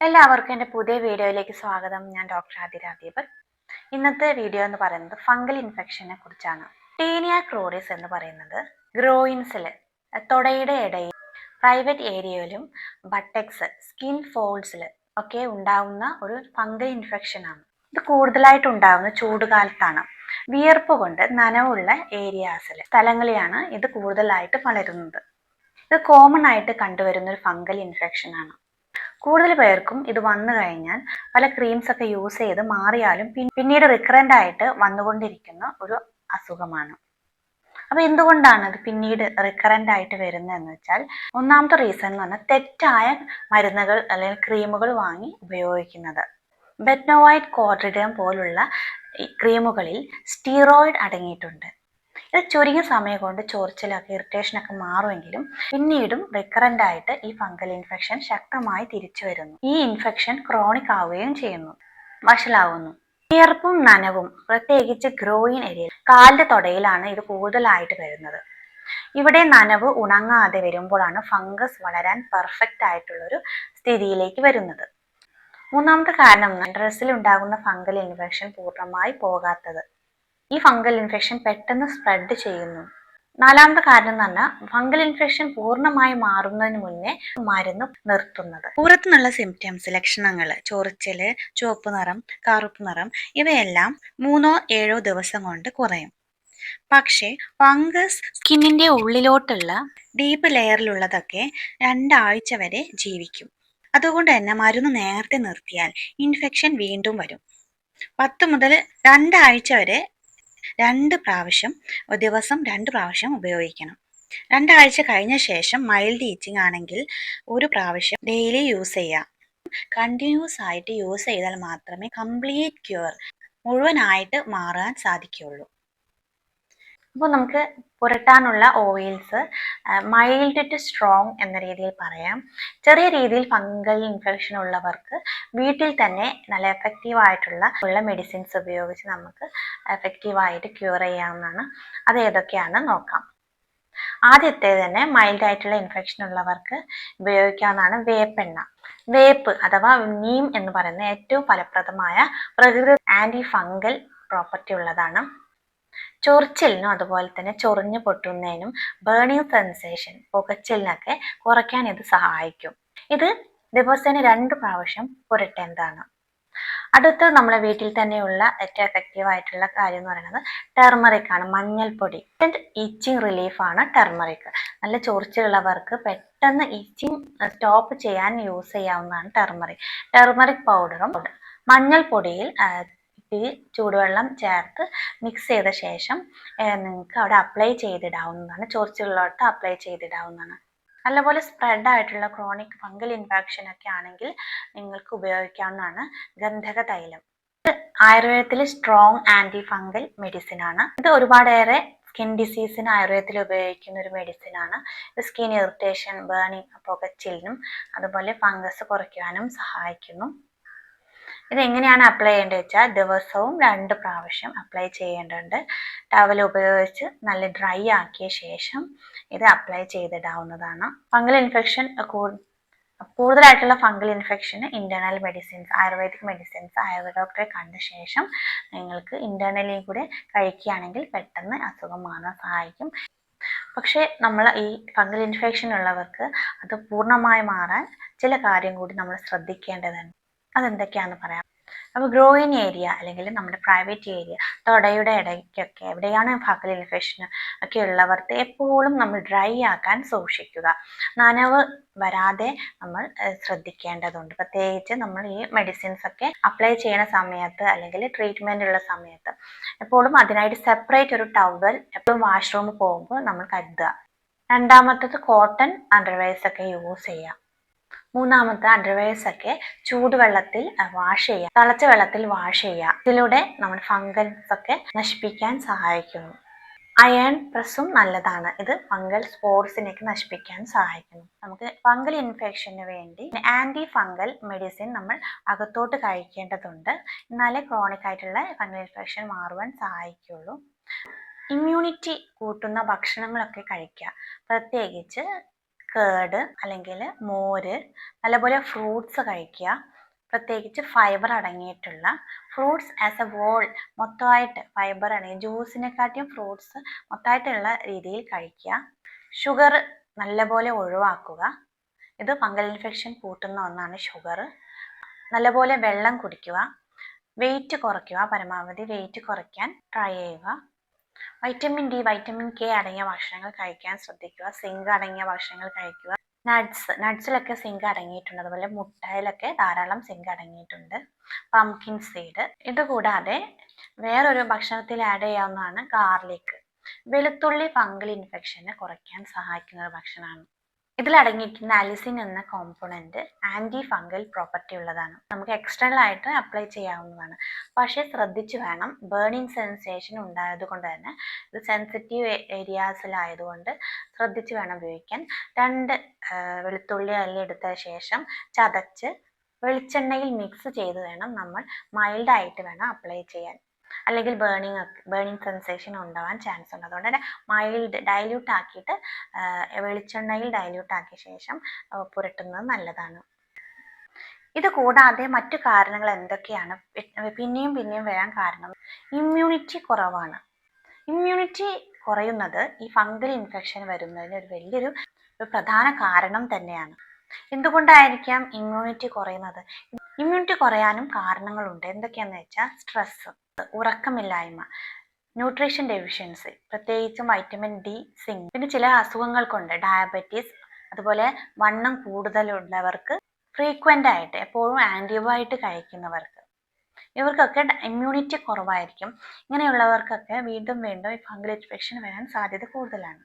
എല്ലാവർക്കും എന്റെ പുതിയ വീഡിയോയിലേക്ക് സ്വാഗതം. ഞാൻ ഡോക്ടർ ആതിര ദീപൻ ഇന്നത്തെ വീഡിയോ എന്ന് പറയുന്നത് ഫംഗൽ ഇൻഫെക്ഷനെ കുറിച്ചാണ്. ടീനിയ ക്രോറിസ് എന്ന് പറയുന്നത് ഗ്രോയിൻസിൽ തൊടയുടെ ഇടയിൽ പ്രൈവറ്റ് ഏരിയയിലും ബട്ടക്സ് സ്കിൻ ഫോൾസിൽ ഒക്കെ ഉണ്ടാവുന്ന ഒരു ഫംഗൽ ഇൻഫെക്ഷനാണ്. ഇത് കൂടുതലായിട്ട് ഉണ്ടാവുന്ന ചൂടുകാലത്താണ്. വിയർപ്പ് കൊണ്ട് നനവുള്ള ഏരിയാസിൽ സ്ഥലങ്ങളിലാണ് ഇത് കൂടുതലായിട്ട് വളരുന്നത്. ഇത് കോമൺ ആയിട്ട് കണ്ടുവരുന്ന ഒരു ഫംഗൽ ഇൻഫെക്ഷൻ ആണ് കൂടുതൽ പേർക്കും ഇത് വന്നു കഴിഞ്ഞാൽ പല ക്രീംസ് ഒക്കെ യൂസ് ചെയ്ത് മാറിയാലും പിന്നീട് റിക്കറന്റ് ആയിട്ട് വന്നുകൊണ്ടിരിക്കുന്ന ഒരു അസുഖമാണ്. അപ്പൊ എന്തുകൊണ്ടാണ് ഇത് പിന്നീട് റിക്കറന്റ് ആയിട്ട് വരുന്നതെന്ന് വെച്ചാൽ ഒന്നാമത്തെ റീസൺ എന്ന് പറഞ്ഞാൽ തെറ്റായ മരുന്നുകൾ അല്ലെങ്കിൽ ക്രീമുകൾ വാങ്ങി ഉപയോഗിക്കുന്നത്. ബെറ്റ്നോവൈറ്റ് കോട്രിഡിയം പോലുള്ള ക്രീമുകളിൽ സ്റ്റീറോയിഡ് അടങ്ങിയിട്ടുണ്ട്. ചുരുങ്ങിയ സമയം കൊണ്ട് ചൊറിച്ചിലൊക്കെ ഇറിറ്റേഷനൊക്കെ മാറുമെങ്കിലും പിന്നീടും റിക്കറന്റ് ആയിട്ട് ഈ ഫംഗൽ ഇൻഫെക്ഷൻ ശക്തമായി തിരിച്ചു വരുന്നു. ഈ ഇൻഫെക്ഷൻ ക്രോണിക് ആവുകയും ചെയ്യുന്നു. വഷളാവുന്നു. വിയർപ്പും നനവും പ്രത്യേകിച്ച് ഗ്രോയിൻ ഏരിയയിൽ കാലിന്റെ തുടയിലാണ് ഇത് കൂടുതലായിട്ട് വരുന്നത്. ഇവിടെ നനവ് ഉണങ്ങാതെ വരുമ്പോഴാണ് ഫംഗസ് വളരാൻ പെർഫെക്റ്റ് ആയിട്ടുള്ളൊരു സ്ഥിതിയിലേക്ക് വരുന്നത്. മൂന്നാമത്തെ കാരണം ഡ്രസ്സിൽ ഉണ്ടാകുന്ന ഫംഗൽ ഇൻഫെക്ഷൻ പൂർണമായി പോകാത്തത്. ഈ ഫംഗൽ ഇൻഫെക്ഷൻ പെട്ടെന്ന് സ്പ്രെഡ് ചെയ്യുന്നു. നാലാമത്തെ കാരണം എന്ന് പറഞ്ഞാൽ ഫംഗൽ ഇൻഫെക്ഷൻ പൂർണമായി മാറുന്നതിന് മുന്നേ മരുന്ന് നിർത്തുന്നത്. പൂരത്തിനുള്ള സിംറ്റംസ് ലക്ഷണങ്ങൾ ചൊറിച്ചൽ ചുവപ്പ് നിറം കറുപ്പ് നിറം ഇവയെല്ലാം മൂന്നോ ഏഴോ ദിവസം കൊണ്ട് കുറയും. പക്ഷേ ഫംഗസ് സ്കിന്നിന്റെ ഉള്ളിലോട്ടുള്ള ഡീപ്പ് ലെയറിലുള്ളതൊക്കെ രണ്ടാഴ്ച വരെ ജീവിക്കും. അതുകൊണ്ട് തന്നെ മരുന്ന് നേരത്തെ നിർത്തിയാൽ ഇൻഫെക്ഷൻ വീണ്ടും വരും. പത്ത് മുതൽ രണ്ടാഴ്ച വരെ രണ്ട് പ്രാവശ്യം ദിവസം രണ്ട് പ്രാവശ്യം ഉപയോഗിക്കണം. രണ്ടാഴ്ച കഴിഞ്ഞ ശേഷം മൈൽഡ് ഈച്ചിങ് ആണെങ്കിൽ ഒരു പ്രാവശ്യം ഡെയിലി യൂസ് ചെയ്യാം. കണ്ടിന്യൂസ് ആയിട്ട് യൂസ് ചെയ്താൽ മാത്രമേ കംപ്ലീറ്റ് ക്യൂർ മുഴുവനായിട്ട് മാറാൻ സാധിക്കുകയുള്ളൂ. അപ്പോൾ നമുക്ക് പുരട്ടാനുള്ള ഓയിൽസ് മൈൽഡ് ടു സ്ട്രോങ് എന്ന രീതിയിൽ പറയാം. ചെറിയ രീതിയിൽ ഫംഗൽ ഇൻഫെക്ഷൻ ഉള്ളവർക്ക് വീട്ടിൽ തന്നെ നല്ല എഫക്റ്റീവ് ആയിട്ടുള്ള ഉള്ള മെഡിസിൻസ് ഉപയോഗിച്ച് നമുക്ക് എഫക്റ്റീവായിട്ട് ക്യൂർ ചെയ്യാവുന്നതാണ്. അത് ഏതൊക്കെയാണ് നോക്കാം. ആദ്യത്തെ തന്നെ മൈൽഡ് ആയിട്ടുള്ള ഇൻഫെക്ഷൻ ഉള്ളവർക്ക് ഉപയോഗിക്കാവുന്നതാണ് വേപ്പെണ്ണ. വേപ്പ് അഥവാ നീം എന്ന് പറയുന്ന ഏറ്റവും ഫലപ്രദമായ പ്രകൃതി ആന്റി ഫംഗൽ പ്രോപ്പർട്ടി ഉള്ളതാണ്. ചൊറിച്ചിലിനും അതുപോലെ തന്നെ ചൊറിഞ്ഞു പൊട്ടുന്നതിനും ബേണിംഗ് സെൻസേഷൻ പുകച്ചിലിനൊക്കെ കുറയ്ക്കാൻ ഇത് സഹായിക്കും. ഇത് ദിവസേന രണ്ട് പ്രാവശ്യം പുരട്ടേണ്ടതാണ് അടുത്ത് നമ്മളെ വീട്ടിൽ തന്നെയുള്ള ഏറ്റവും എഫക്റ്റീവ് ആയിട്ടുള്ള കാര്യം എന്ന് പറയുന്നത് ടെർമറിക് ആണ് മഞ്ഞൾപ്പൊടി. ഈച്ചിങ് റിലീഫ് ആണ് ടെർമറിക് നല്ല ചൊറിച്ചിലുള്ളവർക്ക് പെട്ടെന്ന് ഈച്ചിങ് സ്റ്റോപ്പ് ചെയ്യാൻ യൂസ് ചെയ്യാവുന്നതാണ് ടെർമറിക് ടെർമറിക് പൗഡറും മഞ്ഞൾപ്പൊടിയിൽ ഇത്തിരി ചൂടുവെള്ളം ചേർത്ത് മിക്സ് ചെയ്ത ശേഷം നിങ്ങൾക്ക് അവിടെ അപ്ലൈ ചെയ്തിടാവുന്നതാണ്. ചൊറിച്ചിലുള്ളവർക്ക് അപ്ലൈ ചെയ്തിടാവുന്നതാണ്. നല്ലപോലെ സ്പ്രെഡ് ആയിട്ടുള്ള ക്രോണിക് ഫംഗൽ ഇൻഫെക്ഷൻ ഒക്കെ ആണെങ്കിൽ നിങ്ങൾക്ക് ഉപയോഗിക്കാവുന്നതാണ് ഗന്ധക തൈലം. ഇത് ആയുർവേദത്തിൽ സ്ട്രോങ് ആന്റി ഫംഗൽ മെഡിസിൻ ആണ്. ഇത് ഒരുപാടേറെ സ്കിൻ ഡിസീസിന് ആയുർവേദത്തിൽ ഉപയോഗിക്കുന്ന ഒരു മെഡിസിൻ ആണ്. ഇത് സ്കിൻ ഇറിറ്റേഷൻ ബേണിംഗ് പുകച്ചിലിനും അതുപോലെ ഫംഗസ് കുറയ്ക്കാനും സഹായിക്കുന്നു. ഇത് എങ്ങനെയാണ് അപ്ലൈ ചെയ്യേണ്ടത് വെച്ചാൽ ദിവസവും രണ്ട് പ്രാവശ്യം അപ്ലൈ ചെയ്യേണ്ടതുണ്ട്. ടവൽ ഉപയോഗിച്ച് നല്ല ഡ്രൈ ആക്കിയ ശേഷം ഇത് അപ്ലൈ ചെയ്തിടാവുന്നതാണ്. ഫംഗൽ ഇൻഫെക്ഷൻ കൂടുതലായിട്ടുള്ള fungal ഇൻഫെക്ഷന് internal medicines ayurvedic medicines ayurveda ഡോക്ടറെ കണ്ട ശേഷം നിങ്ങൾക്ക് ഇന്റേണലി കൂടെ കഴിക്കുകയാണെങ്കിൽ പെട്ടെന്ന് അസുഖം മാറാൻ സഹായിക്കും. പക്ഷേ നമ്മൾ ഈ ഫംഗൽ ഇൻഫെക്ഷൻ ഉള്ളവർക്ക് അത് പൂർണമായി മാറാൻ ചില കാര്യം കൂടി നമ്മൾ ശ്രദ്ധിക്കേണ്ടതുണ്ട്. അതെന്തൊക്കെയാണെന്ന് പറയാം. അപ്പോൾ ഗ്രോയിങ് ഏരിയ അല്ലെങ്കിൽ നമ്മുടെ പ്രൈവറ്റ് ഏരിയ തൊടയുടെ ഇടയ്ക്കൊക്കെ എവിടെയാണ് ഫംഗൽ ഇൻഫെക്ഷൻ ഒക്കെ ഉള്ളവർക്ക് എപ്പോഴും നമ്മൾ ഡ്രൈ ആക്കാൻ സൂക്ഷിക്കുക. നനവ് വരാതെ നമ്മൾ ശ്രദ്ധിക്കേണ്ടതുണ്ട്. പ്രത്യേകിച്ച് നമ്മൾ ഈ മെഡിസിൻസ് ഒക്കെ അപ്ലൈ ചെയ്യുന്ന സമയത്ത് അല്ലെങ്കിൽ ട്രീറ്റ്മെന്റ് ഉള്ള സമയത്ത് എപ്പോഴും അതിനായിട്ട് സെപ്പറേറ്റ് ഒരു ടവൽ എപ്പോഴും വാഷ്റൂമിൽ പോകുമ്പോൾ നമ്മൾ കരുതുക. രണ്ടാമത്തത് കോട്ടൺ അണ്ടർവെയർസ് ഒക്കെ യൂസ് ചെയ്യാം മൂന്നാമത്തെ അണ്ടർവെയർസ് ഒക്കെ ചൂടുവെള്ളത്തിൽ വാഷ് ചെയ്യുക. തിളച്ച വെള്ളത്തിൽ വാഷ് ചെയ്യുക. ഇതിലൂടെ നമ്മൾ ഫംഗൽസ് ഒക്കെ നശിപ്പിക്കാൻ സഹായിക്കുന്നു. അയൺ പ്രസ്സും നല്ലതാണ്. ഇത് ഫംഗൽ സ്പോർട്സിനേക്ക് നശിപ്പിക്കാൻ സഹായിക്കുന്നു. നമുക്ക് ഫംഗൽ ഇൻഫെക്ഷന് വേണ്ടി ആന്റി ഫംഗൽ മെഡിസിൻ നമ്മൾ അകത്തോട്ട് കഴിക്കേണ്ടതുണ്ട്. എന്നാലേ ക്രോണിക് ആയിട്ടുള്ള ഫംഗൽ ഇൻഫെക്ഷൻ മാറുവാൻ സഹായിക്കുള്ളൂ. ഇമ്മ്യൂണിറ്റി കൂട്ടുന്ന ഭക്ഷണങ്ങളൊക്കെ കഴിക്കുക. പ്രത്യേകിച്ച് കേട് അല്ലെങ്കിൽ മോര് നല്ലപോലെ ഫ്രൂട്ട്സ് കഴിക്കുക. പ്രത്യേകിച്ച് ഫൈബർ അടങ്ങിയിട്ടുള്ള ഫ്രൂട്ട്സ് ആസ് എ വോൾ മൊത്തമായിട്ട് ഫൈബർ അടങ്ങി ജ്യൂസിനെക്കാട്ടിയും ഫ്രൂട്ട്സ് മൊത്തമായിട്ടുള്ള രീതിയിൽ കഴിക്കുക. ഷുഗർ നല്ലപോലെ ഒഴിവാക്കുക. ഇത് ഫംഗൽ ഇൻഫെക്ഷൻ കൂട്ടുന്ന ഒന്നാണ് ഷുഗർ നല്ലപോലെ വെള്ളം കുടിക്കുക. വെയിറ്റ് കുറയ്ക്കുക. പരമാവധി വെയിറ്റ് കുറയ്ക്കാൻ ട്രൈ ചെയ്യുക. വൈറ്റമിൻ ഡി വൈറ്റമിൻ കെ അടങ്ങിയ ഭക്ഷണങ്ങൾ കഴിക്കാൻ ശ്രദ്ധിക്കുക. സിങ്ക് അടങ്ങിയ ഭക്ഷണങ്ങൾ കഴിക്കുക. നട്ട്സ് നട്ട്സിലൊക്കെ സിങ്ക് അടങ്ങിയിട്ടുണ്ട്. അതുപോലെ മുട്ടയിലൊക്കെ ധാരാളം സിങ്ക് അടങ്ങിയിട്ടുണ്ട്. പംകിൻ സീഡ് ഇതുകൂടാതെ വേറൊരു ഭക്ഷണത്തിൽ ആഡ് ചെയ്യാവുന്നതാണ് ഗാർലിക് വെളുത്തുള്ളി ഫംഗൽ ഇൻഫെക്ഷനെ കുറയ്ക്കാൻ സഹായിക്കുന്ന ഒരു ഭക്ഷണമാണ്. ഇതിൽ അടങ്ങിയിരിക്കുന്ന അലിസിൻ എന്ന കോമ്പോണന്റ് ആന്റി ഫംഗൽ പ്രോപ്പർട്ടി ഉള്ളതാണ്. നമുക്ക് എക്സ്റ്റേണൽ ആയിട്ട് അപ്ലൈ ചെയ്യാവുന്നതാണ്. പക്ഷേ ശ്രദ്ധിച്ചു വേണം. ബേണിംഗ് സെൻസേഷൻ ഉണ്ടായതുകൊണ്ട് തന്നെ ഇത് സെൻസിറ്റീവ് ഏരിയാസിലായതുകൊണ്ട് ശ്രദ്ധിച്ചു വേണം ഉപയോഗിക്കാൻ. രണ്ട് വെളുത്തുള്ളി അല്ലി എടുത്ത ശേഷം ചതച്ച് വെളിച്ചെണ്ണയിൽ മിക്സ് ചെയ്ത് വേണം നമ്മൾ മൈൽഡായിട്ട് വേണം അപ്ലൈ ചെയ്യാൻ. അല്ലെങ്കിൽ ബേണിംഗ് ബേണിംഗ് സെൻസേഷൻ ഉണ്ടാവാൻ ചാൻസ് ഉണ്ട്. അതുകൊണ്ട് തന്നെ മൈൽഡ് ഡൈല്യൂട്ട് ആക്കിയിട്ട് വെളിച്ചെണ്ണയിൽ ഡൈല്യൂട്ട് ആക്കിയ ശേഷം പുരട്ടുന്നത് നല്ലതാണ്. ഇത് കൂടാതെ മറ്റു കാരണങ്ങൾ എന്തൊക്കെയാണ്? പിന്നെയും പിന്നെയും വരാൻ കാരണം ഇമ്മ്യൂണിറ്റി കുറവാണ്. ഇമ്മ്യൂണിറ്റി കുറയുന്നത് ഈ ഫംഗൽ ഇൻഫെക്ഷൻ വരുന്നതിന് ഒരു വലിയൊരു പ്രധാന കാരണം തന്നെയാണ്. എന്തുകൊണ്ടായിരിക്കാം ഇമ്മ്യൂണിറ്റി കുറയുന്നത്? ഇമ്മ്യൂണിറ്റി കുറയാനും കാരണങ്ങളുണ്ട്. എന്തൊക്കെയാണെന്ന് വെച്ചാൽ സ്ട്രെസ് ഉറക്കമില്ലായ്മ ന്യൂട്രീഷൻ ഡെഫിഷ്യൻസി പ്രത്യേകിച്ചും വൈറ്റമിൻ ഡി സിങ്ക് പിന്നെ ചില അസുഖങ്ങൾ കൊണ്ട് ഡയബറ്റീസ് അതുപോലെ വണ്ണം കൂടുതലുള്ളവർക്ക് ഫ്രീക്വന്റ് ആയിട്ട് എപ്പോഴും ആന്റിബയോട്ടിക് കഴിക്കുന്നവർക്ക്. ഇവർക്കൊക്കെ ഇമ്മ്യൂണിറ്റി കുറവായിരിക്കും. ഇങ്ങനെയുള്ളവർക്കൊക്കെ വീണ്ടും വീണ്ടും ഈ ഫംഗൽ ഇൻഫെക്ഷൻ വരാൻ സാധ്യത കൂടുതലാണ്.